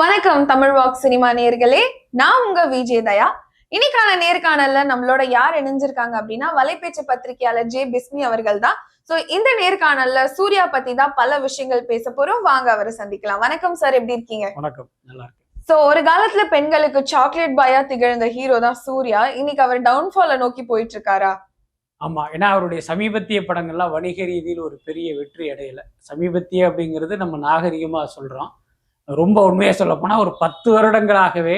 வணக்கம் Tamil walk cinema நேர்களே. நான் உங்க விஜய் தயா. இன்னைக்கான நேர்காணல்ல நம்மளோட யார் இணைஞ்சிருக்காங்க அப்படின்னா வலைபேச்சு பத்திரிகையாளர் ஜே பிஸ்மி அவர்கள் தான். சோ இந்த நேர்காணல்ல சூர்யா பத்தி தான் பல விஷயங்கள் பேச போறோம். வாங்க அவரை சந்திக்கலாம். வணக்கம் சார் எப்படி இருக்கீங்க? வணக்கம். நல்லா சோ ஒரு காலத்துல பெண்களுக்கு சாக்லேட் பாயா திகழ்ந்த ஹீரோ தான் சூர்யா. இன்னைக்கு அவர் டவுன்ஃபால நோக்கி போயிட்டு இருக்காரா ஆமா ஏன்னா அவருடைய சமீபத்திய படங்கள்லாம் வணிக ரீதியில் ஒரு பெரிய வெற்றி அடையல. சமீபத்திய அப்படிங்கிறது நம்ம நாகரிகமா சொல்றோம். ரொம்ப உண்மையாக சொல்லப்போனால் ஒரு பத்து வருடங்களாகவே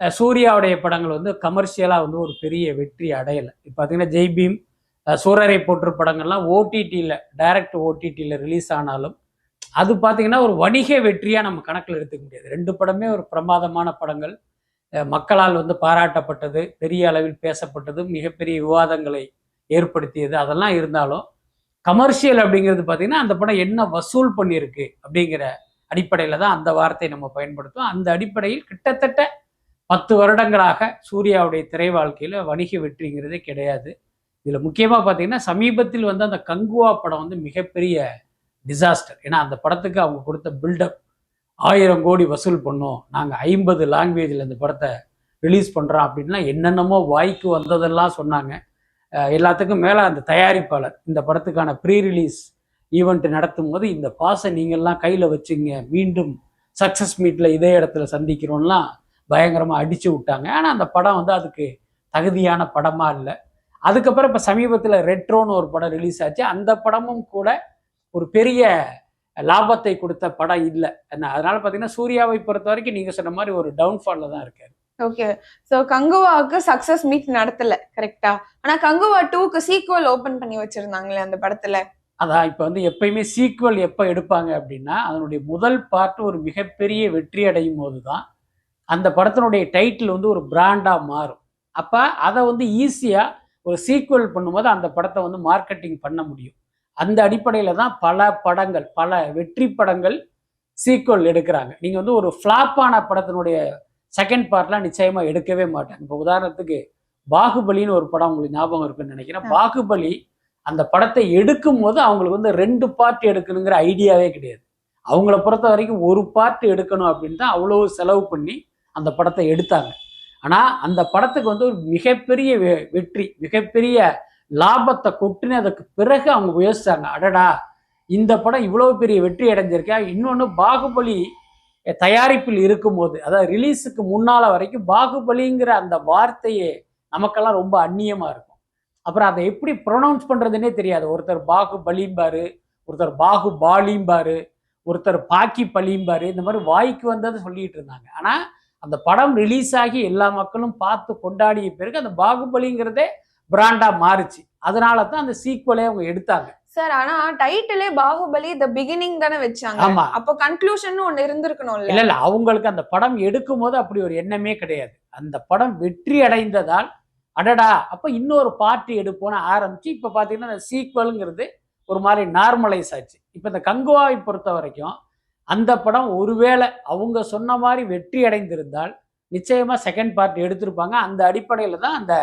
சூர்யாவுடைய படங்கள் வந்து கமர்ஷியலாக வந்து ஒரு பெரிய வெற்றி அடையலை. இப்போ பார்த்தீங்கன்னா ஜெய் பீம் சூரரை போற்று படங்கள்லாம் ஓடிடியில் டைரக்ட் ஓடிடியில் ரிலீஸ் ஆனாலும் அது பார்த்தீங்கன்னா ஒரு வணிக வெற்றியாக நம்ம கணக்கில் எடுத்துக்க முடியாது. ரெண்டு படமே ஒரு பிரமாதமான படங்கள். மக்களால் வந்து பாராட்டப்பட்டது பெரிய அளவில் பேசப்பட்டது மிகப்பெரிய விவாதங்களை ஏற்படுத்தியது அதெல்லாம் இருந்தாலும் கமர்ஷியல் அப்படிங்கிறது பார்த்தீங்கன்னா அந்த படம் என்ன வசூல் பண்ணியிருக்கு அப்படிங்கிற அடிப்படையில் தான் அந்த வார்த்தையை நம்ம பயன்படுத்துவோம். அந்த அடிப்படையில் கிட்டத்தட்ட பத்து வருடங்களாக சூர்யாவுடைய திரை வாழ்க்கையில் வணிக வெற்றிங்கிறதே கிடையாது. இதில் முக்கியமாக பார்த்தீங்கன்னா சமீபத்தில் வந்து அந்த கங்குவா படம் வந்து மிகப்பெரிய டிசாஸ்டர் ஏன்னா அந்த படத்துக்கு அவங்க கொடுத்த பில்டப் ஆயிரம் கோடி வசூல் பண்ணோம். நாங்கள் ஐம்பது லாங்குவேஜில் இந்த படத்தை ரிலீஸ் பண்ணுறோம் அப்படின்லாம் என்னென்னமோ வாய்க்கு வந்ததெல்லாம் சொன்னாங்க. எல்லாத்துக்கும் மேலே அந்த தயாரிப்பாளர் இந்த படத்துக்கான ப்ரீ ரிலீஸ் ஈவெண்ட் நடத்தும் போது இந்த பாஸை நீங்கள்லாம் கையில் வச்சுங்க. மீண்டும் சக்ஸஸ் மீட்டில் இதே இடத்துல சந்திக்கிறோம்லாம் பயங்கரமாக அடித்து விட்டாங்க. ஆனால் அந்த படம் வந்து அதுக்கு தகுதியான படமாக இல்லை. அதுக்கப்புறம் இப்போ சமீபத்தில் ரெட்ரோன்னு ஒரு படம் ரிலீஸ் ஆச்சு. அந்த படமும் கூட ஒரு பெரிய லாபத்தை கொடுத்த படம் இல்லை. என்ன அதனால பார்த்தீங்கன்னா சூர்யாவை பொறுத்த வரைக்கும் நீங்கள் சொன்ன மாதிரி ஒரு டவுன்ஃபாலில் தான் இருக்காரு. ஓகே ஸோ கங்குவாவுக்கு சக்சஸ் மீட் நடத்தல கரெக்டா ஆனா கங்குவா டூக்கு சீக்வல் ஓபன் பண்ணி வச்சிருந்தாங்களே அந்த படத்துல. அதான் இப்போ வந்து எப்பயுமே சீக்குவல் எப்போ எடுப்பாங்க அப்படின்னா அதனுடைய முதல் பார்ட் ஒரு மிகப்பெரிய வெற்றி அடையும் போது தான் அந்த படத்தினுடைய டைட்டில் வந்து ஒரு பிராண்டாக மாறும். அப்போ அதை வந்து ஈஸியாக ஒரு சீக்குவல் பண்ணும்போது அந்த படத்தை வந்து மார்க்கெட்டிங் பண்ண முடியும். அந்த அடிப்படையில் தான் பல படங்கள் பல வெற்றி படங்கள் சீக்குவல் எடுக்கிறாங்க. நீங்கள் வந்து ஒரு ஃப்ளாப்பான படத்தினுடைய செகண்ட் பார்ட்லாம் நிச்சயமாக எடுக்கவே மாட்டாங்க. இப்போ உதாரணத்துக்கு பாகுபலின்னு ஒரு படம் உங்களுக்கு ஞாபகம் இருக்குன்னு நினைக்கிறேன். பாகுபலி அந்த படத்தை எடுக்கும் போது அவங்களுக்கு வந்து ரெண்டு பார்ட் எடுக்கணுங்கிற ஐடியாவே கிடையாது. அவங்கள பொறுத்த வரைக்கும் ஒரு பார்ட் எடுக்கணும் அப்படின்னு தான் அவ்வளோ செலவு பண்ணி அந்த படத்தை எடுத்தாங்க. ஆனால் அந்த படத்துக்கு வந்து ஒரு மிகப்பெரிய வெ- வெற்றி மிகப்பெரிய லாபத்தை கொட்டுன்னு அதுக்கு பிறகு அவங்க யோசிச்சாங்க. அடடா இந்த படம் இவ்வளோ பெரிய வெற்றி அடைஞ்சிருக்கா? இன்னொன்று பாகுபலி தயாரிப்பில் இருக்கும்போது அதாவது ரிலீஸுக்கு முன்னால் வரைக்கும் பாகுபலிங்கிற அந்த வார்த்தையே நமக்கெல்லாம் ரொம்ப அந்நியமாக இருக்கும். அப்புறம் அதை எப்படி ப்ரொனவுன்ஸ் பண்ணுறதுனே தெரியாது. ஒருத்தர் பாகு பலிம்பாரு ஒருத்தர் பாகு பாலிம்பாரு ஒருத்தர் பாக்கி பலிம்பாரு இந்த மாதிரி வாய்க்கு வந்ததை சொல்லிட்டு இருந்தாங்க. ஆனால் அந்த படம் ரிலீஸ் ஆகி எல்லா மக்களும் பார்த்து கொண்டாடிய பிறகு அந்த பாகுபலிங்கிறதே பிராண்டா மாறுச்சு. அதனால தான் அந்த சீக்வலே அவங்க எடுத்தாங்க. சார் ஆனா டைட்டிலே பாகுபலி த பிகினிங் தானே வச்சாங்க. ஆமா. அப்போ கன்க்ளூஷன் ஒண்ணு இருந்திருக்கணும்ல இல்ல? இல்ல அவங்களுக்கு அந்த படம் எடுக்கும் போது அப்படி ஒரு எண்ணமே கிடையாது. அந்த படம் வெற்றி அடைந்ததால் அடடா அப்போ இன்னொரு பார்ட்டி எடுப்போன்னு ஆரம்பிச்சு இப்போ பார்த்தீங்கன்னா இந்த சீக்வலுங்கிறது ஒரு மாதிரி நார்மலைஸ் ஆச்சு. இப்போ இந்த கங்குவாவை பொறுத்த வரைக்கும் அந்த படம் ஒருவேளை அவங்க சொன்ன மாதிரி வெற்றி அடைந்திருந்தால் நிச்சயமாக செகண்ட் பார்ட் எடுத்திருப்பாங்க. அந்த அடிப்படையில் தான் அந்த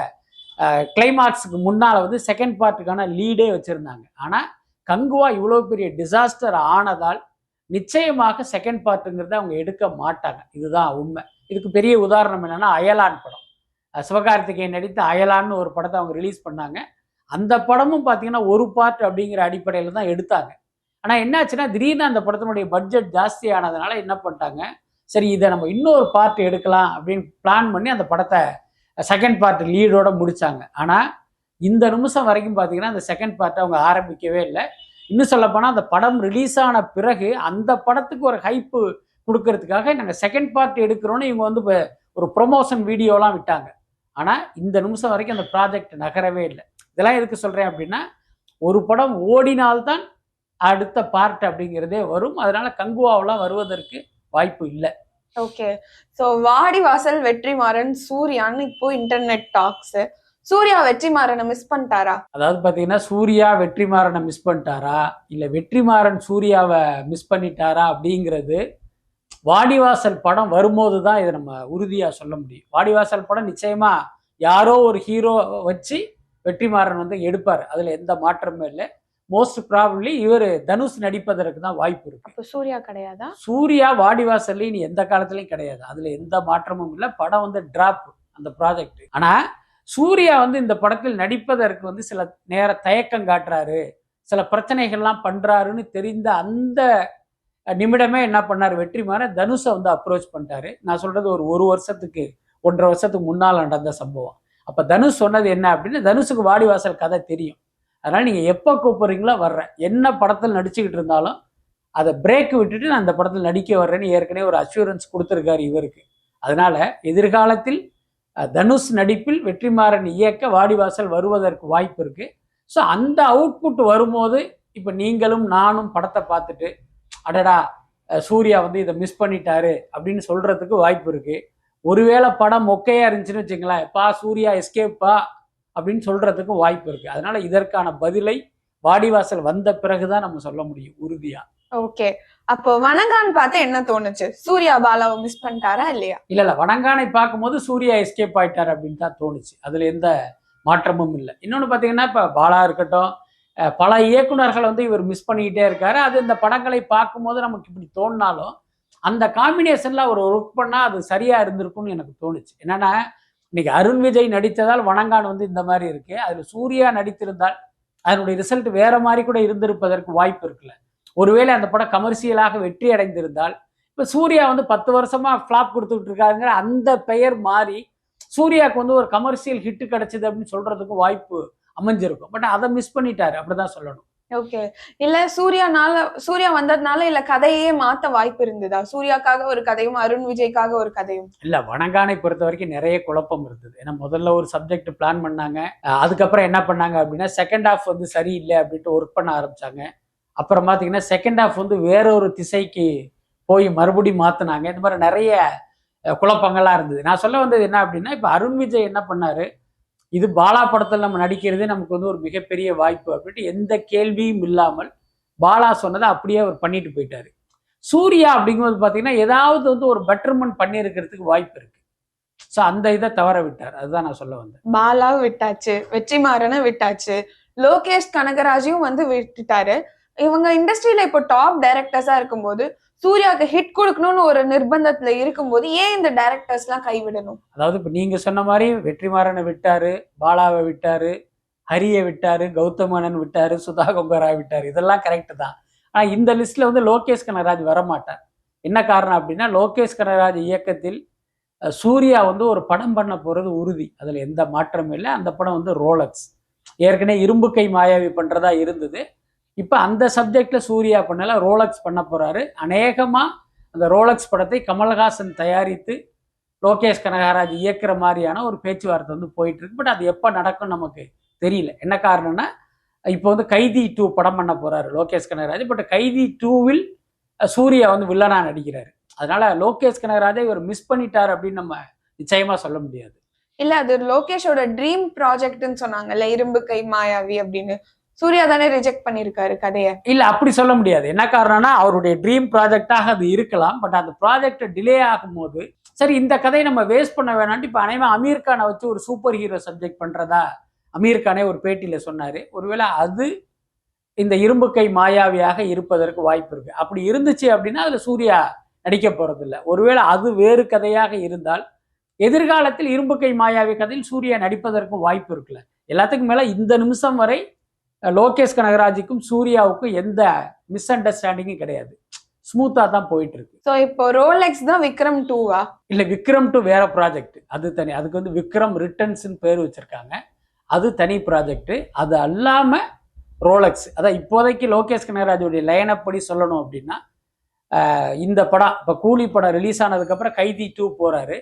கிளைமாக்ஸுக்கு முன்னால் வந்து செகண்ட் பார்ட்டுக்கான லீடே வச்சுருந்தாங்க. ஆனால் கங்குவா இவ்வளோ பெரிய டிசாஸ்டர் ஆனதால் நிச்சயமாக செகண்ட் பார்ட்டுங்கிறத அவங்க எடுக்க மாட்டாங்க. இதுதான் உண்மை. இதுக்கு பெரிய உதாரணம் என்னென்னா அயலான் படம். சிவகார்த்திகேயன் நடித்த அயலான்னு ஒரு படத்தை அவங்க ரிலீஸ் பண்ணாங்க. அந்த படமும் பார்த்தீங்கன்னா ஒரு பார்ட் அப்படிங்கிற அடிப்படையில் தான் எடுத்தாங்க. ஆனால் என்னாச்சுன்னா திடீர்னு அந்த படத்தினுடைய பட்ஜெட் ஜாஸ்தி ஆனதுனால என்ன பண்ணிட்டாங்க? சரி இதை நம்ம இன்னொரு பார்ட் எடுக்கலாம் அப்படின்னு பிளான் பண்ணி அந்த படத்தை செகண்ட் பார்ட் லீடோட முடித்தாங்க ஆனால் இந்த நிமிஷம் வரைக்கும் பார்த்தீங்கன்னா அந்த செகண்ட் பார்ட்டை அவங்க ஆரம்பிக்கவே இல்லை. இன்னும் சொல்லப்போனால் அந்த படம் ரிலீஸ் ஆன பிறகு அந்த படத்துக்கு ஒரு ஹைப்பு கொடுக்கறதுக்காக நாங்கள் செகண்ட் பார்ட் எடுக்கிறோன்னு இவங்க வந்து இப்போ ஒரு ப்ரொமோஷன் வீடியோலாம் விட்டாங்க. ஆனால் இந்த நிமிஷம் வரைக்கும் அந்த ப்ராஜெக்ட் நகரவே இல்லை. இதெல்லாம் எதுக்கு சொல்கிறேன் அப்படின்னா ஒரு படம் ஓடினால்தான் அடுத்த பார்ட் அப்படிங்கிறதே வரும். அதனால கங்குவாவெல்லாம் வருவதற்கு வாய்ப்பு இல்லை. ஓகே சோ வாடிவாசல் வெற்றிமாறன் சூர்யான்னு இப்போ இன்டர்நெட் டாக்ஸ் சூர்யா வெற்றிமாறனை மிஸ் பண்ணிட்டாரா? அதாவது பார்த்தீங்கன்னா சூர்யா வெற்றிமாறனை மிஸ் பண்ணிட்டாரா? இல்லை வெற்றிமாறன் சூர்யாவை மிஸ் பண்ணிட்டாரா அப்படிங்கிறது வாடிவாசல் படம் வரும்போது தான் இதை நம்ம உறுதியாக சொல்ல முடியும். வாடிவாசல் படம் நிச்சயமாக யாரோ ஒரு ஹீரோ வச்சு வெற்றிமாறன் வந்து எடுப்பார். அதில் எந்த மாற்றமும் இல்லை. மோஸ்ட் ப்ராபப்ளி இவர் தனுஷ் நடிப்பதற்கு தான் வாய்ப்பு இருக்கு. அப்ப சூர்யா கிடையாதா? சூர்யா வாடிவாசல்லையும் இனி எந்த காலத்துலயும் கிடையாது. அதுல எந்த மாற்றமும் இல்லை. படம் வந்து டிராப் அந்த ப்ராஜெக்ட் ஆனா சூர்யா வந்து இந்த படத்தில் நடிப்பதற்கு வந்து சில நேர தயக்கம் காட்டுறாரு. சில பிரச்சனைகள்லாம் பண்றாருன்னு தெரிந்த அந்த நிமிடமே என்ன பண்ணார்? வெற்றிமாறன் தனுஷை வந்து அப்ரோச் பண்ணிட்டாரு. நான் சொல்றது ஒரு ஒரு வருஷத்துக்கு ஒன்றரை வருஷத்துக்கு முன்னால் நடந்த சம்பவம். அப்போ தனுஷ் சொன்னது என்ன அப்படின்னா தனுஷுக்கு வாடிவாசல் கதை தெரியும். அதனால் நீங்கள் எப்போ கூப்பிட்றீங்களோ வர்றேன் என்ன படத்தில் நடிச்சுக்கிட்டு இருந்தாலும் அதை பிரேக் விட்டுட்டு நான் அந்த படத்தில் நடிக்க வர்றேன்னு ஏற்கனவே ஒரு அஷூரன்ஸ் கொடுத்துருக்காரு இவருக்கு. அதனால் எதிர்காலத்தில் தனுஷ் நடிப்பில் வெற்றிமாறன் இயக்க வாடிவாசல் வருவதற்கு வாய்ப்பு இருக்குது ஸோ அந்த அவுட்புட் வரும்போது இப்போ நீங்களும் நானும் படத்தை பார்த்துட்டு அடடா சூர்யா வந்து இதை மிஸ் பண்ணிட்டாரு அப்படின்னு சொல்றதுக்கு வாய்ப்பு இருக்கு. ஒருவேளை படம் மொக்கையா இருந்துச்சுன்னு வச்சுங்களேன் பா சூர்யா எஸ்கேப்பா அப்படின்னு சொல்றதுக்கு வாய்ப்பு இருக்கு. அதனால இதற்கான பதிலை வாடிவாசல் வந்த பிறகுதான் நம்ம சொல்ல முடியும் உறுதியா. ஓகே. அப்போ வணங்கான்னு பார்த்தா என்ன தோணுச்சு? சூர்யா பாலாவை மிஸ் பண்ணிட்டாரா இல்லையா? இல்ல இல்ல. வடங்கானை பார்க்கும்போது சூர்யா எஸ்கேப் ஆயிட்டார் அப்படின்னு தான் தோணுச்சு. அதுல எந்த மாற்றமும் இல்லை. இன்னொன்று பார்த்தீங்கன்னா இப்போ பாலா இருக்கட்டும் பல இயக்குநர்கள் வந்து இவர் மிஸ் பண்ணிக்கிட்டே இருக்காரு. அது இந்த படங்களை பார்க்கும்போது நமக்கு இப்படி தோணினாலும் அந்த காம்பினேஷன்ல அவர் ஒர்க் பண்ணா அது சரியா இருந்திருக்கும்னு எனக்கு தோணுச்சு. என்னன்னா இன்னைக்கு அருண் விஜய் நடித்ததால் வணங்கான் வந்து இந்த மாதிரி இருக்கு. அதுல சூர்யா நடித்திருந்தால் அதனுடைய ரிசல்ட் வேற மாதிரி கூட இருந்திருப்பதற்கு வாய்ப்பு இருக்குல்ல. ஒருவேளை அந்த படம் கமர்ஷியலாக வெற்றி அடைந்திருந்தால் இப்போ சூர்யா வந்து பத்து வருஷமா ஃப்ளாப் கொடுத்துட்டு இருக்காருங்கிற அந்த பெயர் மாறி சூர்யாவுக்கு வந்து ஒரு கமர்ஷியல் ஹிட் கிடைச்சது அப்படின்னு சொல்றதுக்கு வாய்ப்பு அமைஞ்சிருக்கும். பட் அதை மிஸ் பண்ணிட்டாரு. அப்படிதான் சொல்லணும். ஓகே இல்ல சூர்யானால சூர்யா வந்ததுனால இல்ல கதையே மாத்த வாய்ப்பு இருந்ததா? சூர்யாக்காக ஒரு கதையும் அருண் விஜய்க்காக ஒரு கதையும். இல்ல வணங்கானை பொறுத்த வரைக்கும் நிறைய குழப்பம் இருந்தது. ஏன்னா முதல்ல ஒரு சப்ஜெக்ட் பிளான் பண்ணாங்க. அதுக்கப்புறம் என்ன பண்ணாங்க அப்படின்னா செகண்ட் ஹாஃப் வந்து சரியில்லை அப்படின்ட்டு ஒர்க் பண்ண ஆரம்பிச்சாங்க. அப்புறம் பார்த்தீங்கன்னா செகண்ட் ஹாஃப் வந்து வேற ஒரு திசைக்கு போய் மறுபடியும் மாத்தினாங்க. இந்த மாதிரி நிறைய குழப்பங்கள்லாம் இருந்தது. நான் சொல்ல வந்தது என்ன அப்படின்னா இப்போ அருண் விஜய் என்ன பண்ணாரு? இது பாலா படத்தில் நம்ம நடிக்கிறதே நமக்கு வந்து ஒரு மிகப்பெரிய வாய்ப்பு அப்படின்ட்டு எந்த கேள்வியும் இல்லாமல் பாலா சொன்னதை அப்படியே அவர் பண்ணிட்டு போயிட்டாரு. சூர்யா அப்படிங்கும்போது பார்த்தீங்கன்னா ஏதாவது வந்து ஒரு பெட்டர்மெண்ட் பண்ணியிருக்கிறதுக்கு வாய்ப்பு இருக்கு. ஸோ அந்த இதை தவற விட்டார். அதுதான் நான் சொல்ல வந்தேன். பாலா விட்டாச்சு வெற்றிமாறனை விட்டாச்சு. லோகேஷ் கனகராஜையும் வந்து விட்டுட்டாரு. இவங்க இண்டஸ்ட்ரியில இப்போ டாப் டைரக்டர்ஸா இருக்கும்போது சூர்யாவுக்கு ஹிட் கொடுக்கணும்னு ஒரு நிர்பந்தத்துல இருக்கும்போது ஏன் இந்த டைரக்டர்ஸ் எல்லாம் கைவிடணும்? அதாவது இப்போ நீங்க சொன்ன மாதிரி வெற்றிமாறனை விட்டாரு பாலாவை விட்டாரு ஹரியை விட்டாரு கௌதமனன் விட்டாரு சுதா கொங்கரா விட்டாரு. இதெல்லாம் கரெக்ட் தான். ஆனா இந்த லிஸ்ட்ல வந்து லோகேஷ் கனகராஜ் வரமாட்டார். என்ன காரணம் அப்படின்னா லோகேஷ் கனகராஜ் இயக்கத்தில் சூர்யா வந்து ஒரு படம் பண்ண போறது உறுதி. அதுல எந்த மாற்றமும் இல்லை. அந்த படம் வந்து ரோலக்ஸ். ஏற்கனவே இரும்பு கை மாயாவி பண்றதா இருந்தது. இப்போ அந்த சப்ஜெக்டில் சூர்யா பண்ணல ரோலக்ஸ் பண்ண போகிறாரு அநேகமாக அந்த ரோலக்ஸ் படத்தை கமல்ஹாசன் தயாரித்து லோகேஷ் கனகராஜ் இயக்குற மாதிரியான ஒரு பேச்சுவார்த்தை வந்து போயிட்டுருக்கு. பட் அது எப்போ நடக்கும் நமக்கு தெரியல. என்ன காரணம்னா இப்போ வந்து கைதி டூ படம் பண்ண போகிறாரு லோகேஷ் கனகராஜ். பட் கைதி டூவில் சூர்யா வந்து வில்லனா நடிக்கிறாரு. அதனால லோகேஷ் கனகராஜை இவர் மிஸ் பண்ணிட்டார் அப்படின்னு நம்ம நிச்சயமா சொல்ல முடியாது. இல்ல அது லோகேஷோட ட்ரீம் ப்ராஜெக்ட்னு சொன்னாங்கல்ல இரும்பு கை மாயாவி அப்படின்னு. சூர்யா தானே ரிஜெக்ட் பண்ணிருக்காரு கதையை. இல்ல அப்படி சொல்ல முடியாது. என்ன காரணம்னா அவருடைய ட்ரீம் ப்ராஜெக்டாக அது இருக்கலாம் பட் அந்த ப்ராஜெக்ட் டிலே ஆகும்போது சரி இந்த கதையை நம்ம வேஸ்ட் பண்ண வேணாம்ட்டு இப்போ அனைவரும் அமீர் கானை வச்சு ஒரு சூப்பர் ஹீரோ சப்ஜெக்ட் பண்றதா? அமீர் கானே ஒரு பேட்டியில சொன்னாரு ஒருவேளை அது இந்த இரும்பு கை மாயாவியாக இருப்பதற்கு வாய்ப்பு இருக்கு. அப்படி இருந்துச்சு அப்படின்னா அதுல சூர்யா நடிக்க போறது ஒருவேளை அது வேறு கதையாக இருந்தால் எதிர்காலத்தில் இரும்பு கை மாயாவி கதையில் சூர்யா நடிப்பதற்கும் வாய்ப்பு இருக்குல்ல. எல்லாத்துக்கும் மேல இந்த நிமிஷம் வரை லோகேஷ் கனகராஜுக்கும் சூர்யாவுக்கும் எந்த மிஸ் அண்டர்ஸ்டாண்டிங்கும் கிடையாது ஸ்மூத்தா தான் போயிட்டு இருக்கு சோ இப்போ ரோலெக்ஸ் தான் விக்ரம் டூவா இல்ல விக்ரம் டு வேற ப்ராஜெக்ட் அது தனி அதுக்கு வந்து விக்ரம் ரிட்டர்ன்ஸ்னு பேர் வச்சிருக்காங்க. அது தனி ப்ராஜெக்ட் அது அல்லாம ரோலக்ஸ் அதான் இப்போதைக்கு லோகேஷ் கனகராஜுடைய லைனப் படி சொல்லணும் அப்படின்னா இந்த படம் இப்போ கூலி படம் ரிலீஸ் ஆனதுக்கப்புறம் கைதி டூ போறாரு.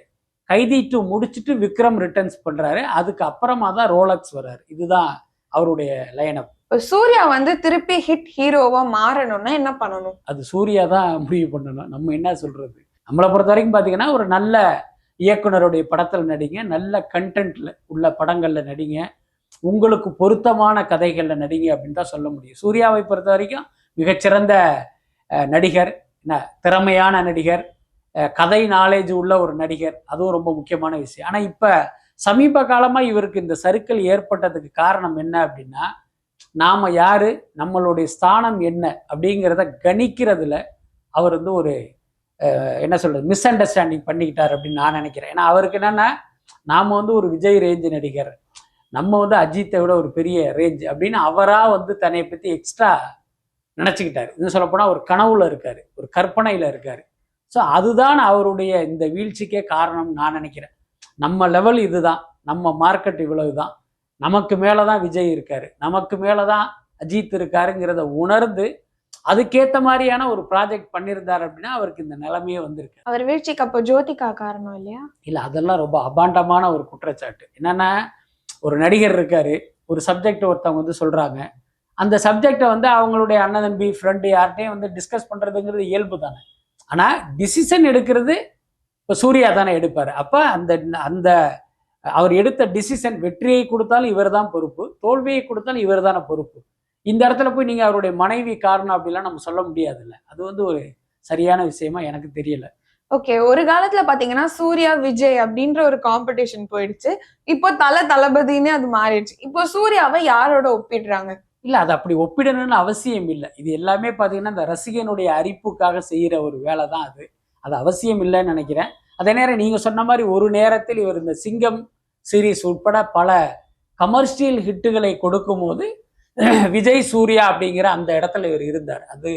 கைதி டூ முடிச்சுட்டு விக்ரம் ரிட்டர்ன்ஸ் பண்றாரு. அதுக்கு அப்புறமா தான் ரோலக்ஸ் வர்றாரு. இதுதான் அவருடைய லைனப் சூர்யா வந்து திருப்பி ஹிட் ஹீரோவா மாறணும்னா என்ன பண்ணணும்? அது சூர்யா தான் முடிவு பண்ணணும். நம்ம என்ன சொல்றது? நம்மளை பொறுத்த வரைக்கும் பார்த்தீங்கன்னா ஒரு நல்ல இயக்குனருடைய படத்தில் நடிங்க நல்ல கண்டென்ட்ல உள்ள படங்கள்ல நடிங்க உங்களுக்கு பொருத்தமான கதைகள்ல நடிங்க அப்படின்னு தான் சொல்ல முடியும். சூர்யாவை பொறுத்த வரைக்கும் மிகச்சிறந்த நடிகர் என்ன திறமையான நடிகர் கதை நாலேஜ் உள்ள ஒரு நடிகர் அதுவும் ரொம்ப முக்கியமான விஷயம். ஆனா இப்ப சமீப காலமாக இவருக்கு இந்த சருக்கள் ஏற்பட்டதுக்கு காரணம் என்ன அப்படின்னா நாம் யார் நம்மளுடைய ஸ்தானம் என்ன அப்படிங்கிறத கணிக்கிறதுல அவர் வந்து ஒரு என்ன சொல்கிறது மிஸ் அண்டர்ஸ்டாண்டிங் பண்ணிக்கிட்டார் அப்படின்னு நான் நினைக்கிறேன். ஏன்னா அவருக்கு என்னென்னா நாம் வந்து ஒரு விஜய் ரேஞ்சு நடிகர் நம்ம வந்து அஜித்தை விட ஒரு பெரிய ரேஞ்ச் அப்படின்னு அவராக வந்து தன்னை பற்றி எக்ஸ்ட்ரா நினச்சிக்கிட்டார். இன்னும் சொல்லப்போனால் ஒரு கனவுல இருக்காரு ஒரு கற்பனையில் இருக்காரு. ஸோ அதுதான் அவருடைய இந்த வீழ்ச்சிக்கே காரணம் நான் நினைக்கிறேன். நம்ம லெவல் இதுதான். நம்ம மார்க்கெட் இவ்வளவு தான் நமக்கு மேலே தான் விஜய் இருக்காரு. நமக்கு மேலே தான் அஜித் இருக்காருங்கிறத உணர்ந்து அதுக்கேற்ற மாதிரியான ஒரு ப்ராஜெக்ட் பண்ணியிருந்தார் அப்படின்னா அவருக்கு இந்த நிலைமையே வந்திருக்கு. அவர் வீழ்ச்சிக்கு அப்போ ஜோதிகா காரணம் இல்லையா? இல்லை அதெல்லாம் ரொம்ப அபாண்டமான ஒரு குற்றச்சாட்டு. என்னன்னா ஒரு நடிகர் இருக்காரு. ஒரு சப்ஜெக்ட் ஒருத்தவங்க வந்து சொல்றாங்க. அந்த சப்ஜெக்டை வந்து அவங்களுடைய அண்ணன் தம்பி ஃப்ரெண்டு யார்கிட்டையும் வந்து டிஸ்கஸ் பண்றதுங்கிறது இயல்பு தானே ஆனால் டிசிஷன் எடுக்கிறது இப்போ சூர்யா தானே எடுப்பார். அப்போ அந்த அந்த அவர் எடுத்த டிசிஷன் வெற்றியை கொடுத்தாலும் இவர் தான் பொறுப்பு தோல்வியை கொடுத்தாலும் இவர் தானே பொறுப்பு. இந்த இடத்துல போய் நீங்கள் அவருடைய மனைவி காரணம் அப்படிலாம் நம்ம சொல்ல முடியாதுல்ல. அது வந்து ஒரு சரியான விஷயமா எனக்கு தெரியல. ஓகே ஒரு காலத்துல பாத்தீங்கன்னா சூர்யா விஜய் அப்படின்ற ஒரு காம்படிஷன் போயிடுச்சு. இப்போ தல தளபதினே அது மாறிடுச்சு. இப்போ சூர்யாவை யாரோட ஒப்பிடுறாங்க? இல்ல அது அப்படி ஒப்பிடணும்னு அவசியம் இல்லை. இது எல்லாமே பார்த்தீங்கன்னா இந்த ரசிகனுடைய அரிப்புக்காக செய்யற ஒரு வேலை தான் அது. அது அவசியம் இல்லைன்னு நினைக்கிறேன். அதே நேரம் நீங்கள் சொன்ன மாதிரி ஒரு நேரத்தில் இவர் இந்த சிங்கம் சீரீஸ் உட்பட பல கமர்ஷியல் ஹிட்டுகளை கொடுக்கும்போது விஜய் சூர்யா அப்படிங்கிற அந்த இடத்துல இவர் இருந்தார். அது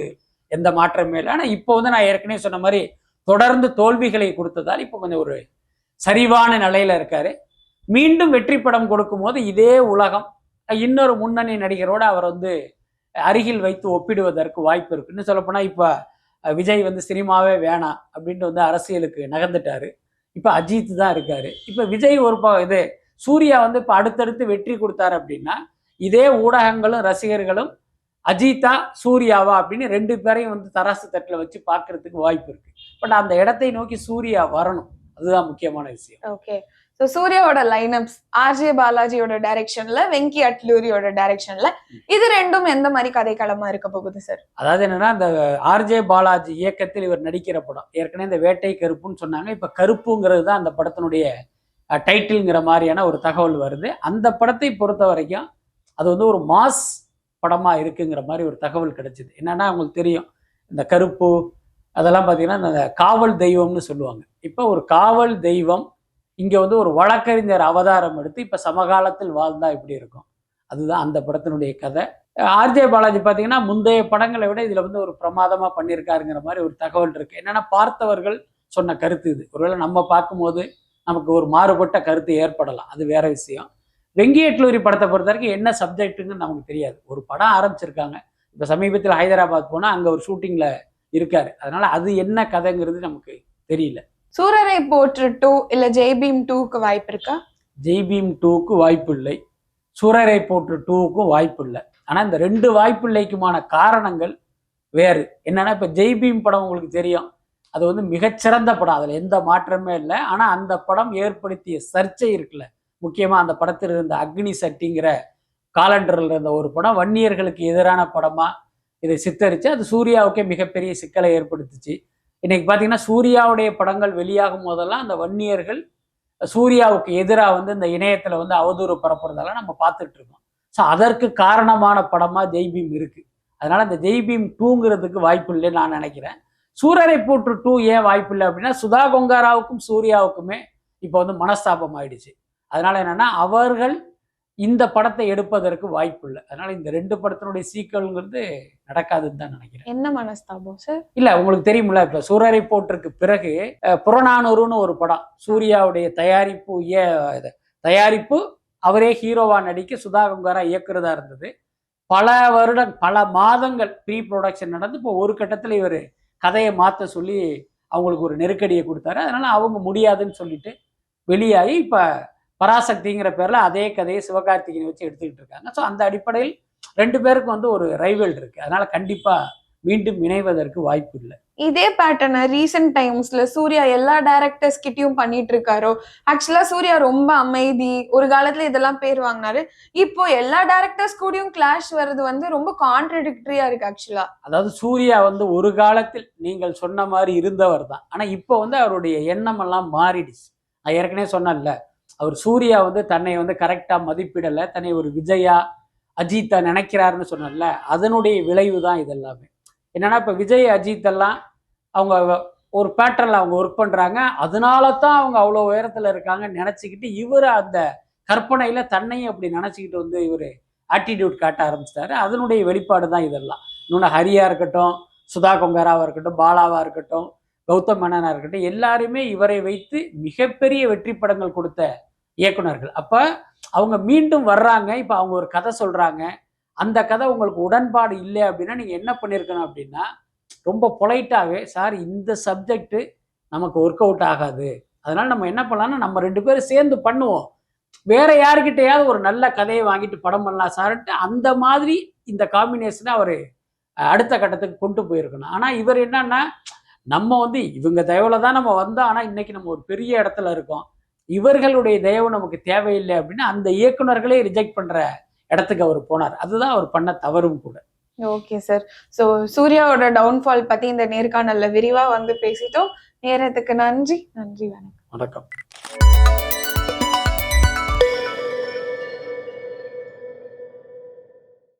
எந்த மாற்றமே இல்லை. ஆனால் இப்போ வந்து நான் ஏற்கனவே சொன்ன மாதிரி தொடர்ந்து தோல்விகளை கொடுத்ததால் இப்போ கொஞ்சம் ஒரு சரிவான நிலையில் இருக்கார். மீண்டும் வெற்றி படம் கொடுக்கும்போது இதே உலகம் இன்னொரு முன்னணி நடிகரோடு அவர் வந்து அருகில் வைத்து ஒப்பிடுவதற்கு வாய்ப்பு இருக்கு இன்னும் சொல்லப்போனால் இப்போ விஜய் வந்து சினிமாவே வேணாம் அப்படின்ட்டு வந்து அரசியலுக்கு நகர்ந்துட்டாரு. இப்போ அஜித் தான் இருக்காரு. இப்போ விஜய் ஒரு ப இது சூர்யா வந்து இப்போ அடுத்தடுத்து வெற்றி கொடுத்தாரு அப்படின்னா இதே ஊடகங்களும் ரசிகர்களும் அஜித்தா சூர்யாவா அப்படின்னு ரெண்டு பேரையும் வந்து தராசு தட்டில் வச்சு பார்க்கறதுக்கு வாய்ப்பு இருக்கு. பட் அந்த இடத்தை நோக்கி சூர்யா வரணும். அதுதான் முக்கியமான விஷயம். ஓகே. ஸோ சூர்யாவோட லைனப்ஸ் ஆர்ஜே பாலாஜியோட டைரக்ஷன்ல வெங்கி அட்லூரியோட டைரக்ஷன்ல இது ரெண்டும் எந்த மாதிரி கதைக்களமா இருக்க போகுது சார் அதாவது என்னன்னா இந்த ஆர்ஜே பாலாஜி இயக்கத்தில் இவர் நடிக்கிற படம். ஏற்கனவே இந்த வேட்டை கருப்புன்னு சொன்னாங்க. இப்போ கருப்புங்கிறது தான் அந்த படத்தினுடைய டைட்டில்ங்கிற மாதிரியான ஒரு தகவல் வருது. அந்த படத்தை பொறுத்த வரைக்கும் அது வந்து ஒரு மாஸ் படமாக இருக்குங்கிற மாதிரி ஒரு தகவல் கிடைச்சிது. என்னன்னா அவங்களுக்கு தெரியும். இந்த கருப்பு அதெல்லாம் பார்த்தீங்கன்னா இந்த காவல் தெய்வம்னு சொல்லுவாங்க. இப்போ ஒரு காவல் தெய்வம் இங்கே வந்து ஒரு வழக்கறிஞர் அவதாரம் எடுத்து இப்போ சமகாலத்தில் வாழ்ந்தால் இப்படி இருக்கும். அதுதான் அந்த படத்தினுடைய கதை. ஆர்ஜே பாலாஜி பார்த்தீங்கன்னா முந்தைய படங்களை விட இதில் வந்து ஒரு பிரமாதமாக பண்ணியிருக்காருங்கிற மாதிரி ஒரு தகவல் இருக்குது என்னென்னா பார்த்தவர்கள் சொன்ன கருத்து இது. ஒருவேளை நம்ம பார்க்கும்போது நமக்கு ஒரு மாறுபட்ட கருத்து ஏற்படலாம். அது வேற விஷயம். வெங்கியட்லூரி படத்தை பொறுத்த வரைக்கும் என்ன சப்ஜெக்ட்டுன்னு நமக்கு தெரியாது. ஒரு படம் ஆரம்பிச்சிருக்காங்க. இப்போ சமீபத்தில் ஹைதராபாத் போனால் அங்கே ஒரு ஷூட்டிங்கில் இருக்காரு. அதனால அது என்ன கதைங்கிறது நமக்கு தெரியல. சூரரை போற்று டூ இல்ல ஜெய்பீம் டூக்கு வாய்ப்பு இருக்கா? ஜெய்பீம் டூக்கு வாய்ப்பு இல்லை சூரரை போற்று டூக்கும் வாய்ப்பு இல்லை ஆனால் இந்த ரெண்டு வாய்ப்பு இல்லைக்குமான காரணங்கள் வேறு. என்னன்னா இப்போ ஜெய்பீம் படம் உங்களுக்கு தெரியும். அது வந்து மிகச்சிறந்த படம். அதில் எந்த மாற்றமே இல்லை. ஆனால் அந்த படம் ஏற்படுத்திய சர்ச்சை இருக்குல்ல. முக்கியமாக அந்த படத்தில் இருந்த அக்னி சட்டிங்கிற காலண்டரில் இருந்த ஒரு படம் வன்னியர்களுக்கு எதிரான படமாக இதை சித்தரித்து அது சூர்யாவுக்கே மிகப்பெரிய சிக்கலை ஏற்படுத்துச்சு. இன்னைக்கு பார்த்தீங்கன்னா சூர்யாவுடைய படங்கள் வெளியாகும் போதெல்லாம் அந்த வன்னியர்கள் சூர்யாவுக்கு எதிராக வந்து இந்த இணையத்தில் வந்து அவதூறு பரப்புறதெல்லாம் நம்ம பார்த்துட்டு இருக்கோம். ஸோ அதற்கு காரணமான படமாக ஜெய்பீம் இருக்குது அதனால் அந்த ஜெய்பீம் டூங்கிறதுக்கு வாய்ப்பு இல்லைன்னு நான் நினைக்கிறேன். சூரரை போற்று டூ ஏன் வாய்ப்பு இல்லை அப்படின்னா சுதா கொங்காராவுக்கும் சூர்யாவுக்குமே இப்போ வந்து மனஸ்தாபம் ஆயிடுச்சு. அதனால் என்னென்னா அவர்கள் இந்த படத்தை எடுப்பதற்கு வாய்ப்பு இல்லை. அதனால் இந்த ரெண்டு படத்தினுடைய சீக்கிரங்கிறது நடக்காதுன்னு தான் நினைக்கிறேன். என்ன மனஸ்தாபம் சார் இல்ல உங்களுக்கு தெரியுமில்ல இப்ப சூரரை போட்டிருக்கு பிறகு புறநானூறுன்னு ஒரு படம் சூர்யாவுடைய தயாரிப்பு ஏ- தயாரிப்பு அவரே ஹீரோவா நடிக்க சுதா கங்காரா இயக்குறதா இருந்தது. பல வருடம் பல மாதங்கள் ப்ரீ ப்ரொடக்ஷன் நடந்து இப்போ ஒரு கட்டத்தில் இவர் கதையை மாற்ற சொல்லி அவங்களுக்கு ஒரு நெருக்கடியை கொடுத்தாரு. அதனால அவங்க முடியாதுன்னு சொல்லிட்டு வெளியாகி இப்போ பராசக்திங்கிற பேர்ல அதே கதையை சிவகார்த்திகேயனை வச்சு எடுத்துக்கிட்டு இருக்காங்க. ஸோ அந்த அடிப்படையில் ரெண்டு பேருக்கும் வந்து ஒரு ரைவல் இருக்கு. அதனால கண்டிப்பா மீண்டும் இணைவதற்கு வாய்ப்பு இல்லை. இதே பேட்டர்னை ரீசெண்ட் டைம்ஸ்ல சூர்யா எல்லா டைரக்டர்ஸ் கிட்டயும் பண்ணிட்டு இருக்காரோ? ஆக்சுவலா சூர்யா ரொம்ப அமைதி ஒரு காலத்துல இதெல்லாம் பேர் வாங்கினாரு. இப்போ எல்லா டைரக்டர்ஸ் கூடயும் கிளாஷ் வர்றது வந்து ரொம்ப கான்ட்ரடிக்டரியா இருக்கு ஆக்சுவலா அதாவது சூர்யா வந்து ஒரு காலத்தில் நீங்கள் சொன்ன மாதிரி இருந்தவர் தான். ஆனா இப்போ வந்து அவருடைய எண்ணம் எல்லாம் மாறிடுச்சு. நான் ஏற்கனவே சொன்னேன்ல அவர் சூர்யா வந்து தன்னை வந்து கரெக்டா மதிப்பிடலை தன்னை ஒரு விஜயா அஜித்தை நினைக்கிறாருன்னு சொன்னல அதனுடைய விளைவு தான் இது எல்லாமே என்னன்னா இப்போ விஜய் அஜித் எல்லாம் அவங்க ஒரு பேட்டர்ல அவங்க ஒர்க் பண்றாங்க. அதனால தான் அவங்க அவ்வளோ உயரத்தில் இருக்காங்கன்னு நினச்சிக்கிட்டு இவர் அந்த கற்பனையில் தன்னையும் அப்படி நினச்சிக்கிட்டு வந்து இவர் ஆட்டிடியூட் காட்ட ஆரம்பிச்சிட்டாரு. அதனுடைய வெளிப்பாடு தான் இதெல்லாம். இன்னொன்று ஹரியா இருக்கட்டும் சுதா கொங்கராவா இருக்கட்டும் பாலாவாக இருக்கட்டும் கௌதம் மேனனாக இருக்கட்டும் எல்லாருமே இவரை வைத்து மிகப்பெரிய வெற்றி படங்கள் கொடுத்த இயக்குனர்கள். அப்போ அவங்க மீண்டும் வர்றாங்க இப்போ அவங்க ஒரு கதை சொல்கிறாங்க அந்த கதை உங்களுக்கு உடன்பாடு இல்லை அப்படின்னா நீங்கள் என்ன பண்ணியிருக்கணும் அப்படின்னா ரொம்ப பொலைட்டாகவே சார் இந்த சப்ஜெக்ட்டு நமக்கு ஒர்க் அவுட் ஆகாது. அதனால் நம்ம என்ன பண்ணலாம்னா நம்ம ரெண்டு பேரும் சேர்ந்து பண்ணுவோம். வேற யாருக்கிட்டையாவது ஒரு நல்ல கதையை வாங்கிட்டு படம் பண்ணலாம் சார்ட்டு அந்த மாதிரி இந்த காம்பினேஷனை அவர் அடுத்த கட்டத்துக்கு கொண்டு போயிருக்கணும். ஆனால் இவர் என்னன்னா நம்ம வந்து இவங்க தயவில் தான் நம்ம வந்தோம். ஆனால் இன்னைக்கு நம்ம ஒரு பெரிய இடத்துல இருக்கோம். இவர்களுடைய தயவு நமக்கு தேவையில்லை அப்படின்னு அந்த இயக்குனர்களே ரிஜெக்ட் பண்ற இடத்துக்கு அவர் போனார். அதுதான் அவர் பண்ண தவறும் கூட. ஓகே சார் ஸோ சூர்யாவோட டவுன்ஃபால் பத்தி இந்த நேர்காணல்ல விரிவா வந்து பேசிட்டோம். நேரத்துக்கு நன்றி. நன்றி வணக்கம். வணக்கம்.